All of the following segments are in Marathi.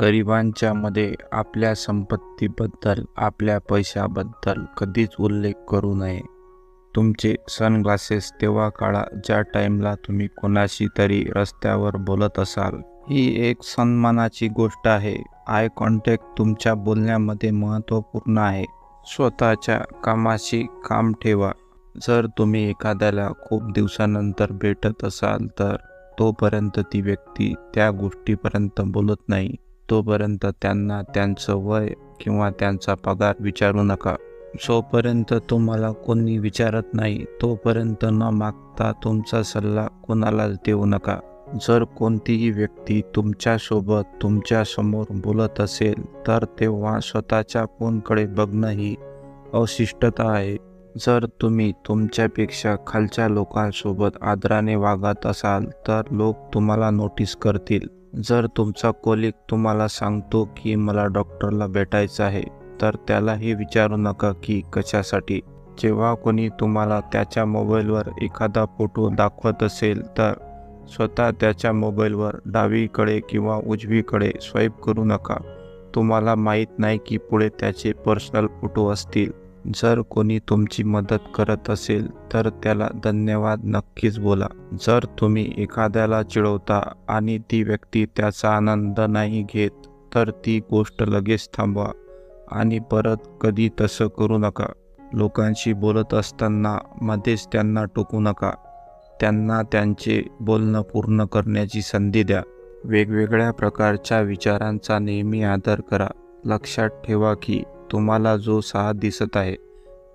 गरिबांच्या मध्ये आपल्या संपत्तीबद्दल आपल्या पैशाबद्दल कधीच उल्लेख करू नये. तुमचे सनग्लासेस तेव्हा काढा ज्या टाईमला तुम्ही कोणाशी तरी रस्त्यावर बोलत असाल. ही एक सन्मानाची गोष्ट आहे. आय कॉन्टॅक्ट तुमच्या बोलण्यामध्ये महत्त्वपूर्ण आहे. स्वतःच्या कामाशी काम ठेवा. जर तुम्ही एखाद्याला खूप दिवसानंतर भेटत असाल तर तोपर्यंत ती व्यक्ती त्या गोष्टीपर्यंत बोलत नाही. तोपर्यंत त्यांना त्यांचं वय किंवा त्यांचा पगार विचारू नका. जोपर्यंत तुम्हाला कोणी विचारत नाही तोपर्यंत न मागता तुमचा सल्ला कोणालाच देऊ नका. जर कोणतीही व्यक्ती तुमच्यासोबत तुमच्यासमोर बोलत असेल तर तेव्हा स्वतःच्या फोनकडे बघणं ही अशिष्टता आहे. जर तुम्ही तुमच्यापेक्षा खालच्या लोकांसोबत आदराने वागत असाल तर लोक तुम्हाला नोटीस करतील. जर तुमचा कोलिक तुम्हाला सांगतो की मला डॉक्टरला भेटायचं आहे तर त्यालाही विचारू नका की कशासाठी. जेव्हा कोणी तुम्हाला त्याच्या मोबाईलवर एखादा फोटो दाखवत असेल तर स्वतः त्याच्या मोबाईलवर डावीकडे किंवा उजवीकडे स्वाईप करू नका. तुम्हाला माहीत नाही की पुढे त्याचे पर्सनल फोटो असतील. जर कोणी तुमची मदत करत असेल तर त्याला धन्यवाद नक्कीच बोला. जर तुम्ही एखाद्याला चिडवता आणि ती व्यक्ती त्याचा आनंद नाही घेत तर ती गोष्ट लगेच थांबवा आणि परत कधी तसं करू नका. लोकांशी बोलत असताना मध्येच त्यांना टोकू नका. त्यांना त्यांचे बोलणं पूर्ण करण्याची संधी द्या. वेगवेगळ्या प्रकारच्या विचारांचा नेहमी आदर करा. लक्षात ठेवा की तुम्हाला जो सहा दिसत आहे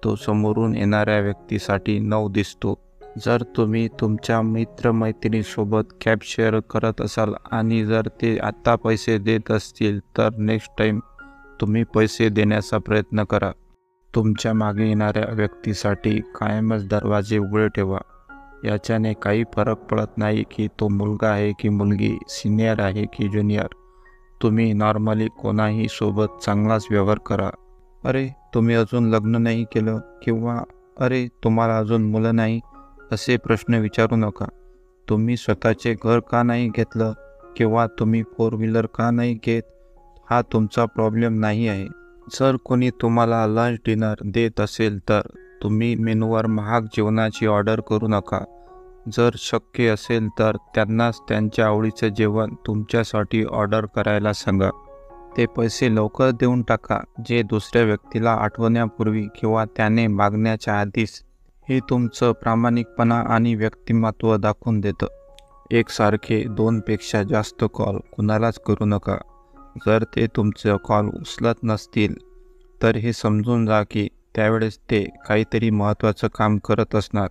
तो समोरून येणाऱ्या व्यक्तीसाठी नऊ दिसतो. जर तुम्ही तुमच्या मित्रमैत्रिणीसोबत कॅब शेअर करत असाल आणि जर ते आत्ता पैसे देत असतील तर नेक्स्ट टाईम तुम्ही पैसे देण्याचा प्रयत्न करा. तुमच्या मागे येणाऱ्या व्यक्तीसाठी कायमच दरवाजे उघडे ठेवा. याच्याने काही फरक पडत नाही की तो मुलगा आहे की मुलगी सिनियर आहे की ज्युनियर. तुम्ही नॉर्मली कोणाही सोबत चांगलाच व्यवहार करा. अरे तुम्ही अजून लग्न नाही केलं किंवा अरे तुम्हाला अजून मुलं नाही असे प्रश्न विचारू नका. तुम्ही स्वतःचे घर का नाही घेतलं किंवा तुम्ही फोर व्हीलर का नाही घेत हा तुमचा प्रॉब्लेम नाही आहे. जर कोणी तुम्हाला लंच डिनर देत असेल तर तुम्ही मेनूवर महाग जेवणाची ऑर्डर करू नका. जर शक्य असेल तर त्यांनाच त्यांच्या आवडीचं जेवण तुमच्यासाठी ऑर्डर करायला सांगा. ते पैसे लवकर देऊन टाका जे दुसऱ्या व्यक्तीला आठवण्यापूर्वी किंवा त्याने मागण्याच्या आधीच. हे तुमचं प्रामाणिकपणा आणि व्यक्तिमत्व दाखवून देतं. एकसारखे दोनपेक्षा जास्त कॉल कुणालाच करू नका. जर ते तुमचं कॉल उचलत नसतील तर हे समजून जा की त्यावेळेस ते काहीतरी महत्त्वाचं काम करत असणार.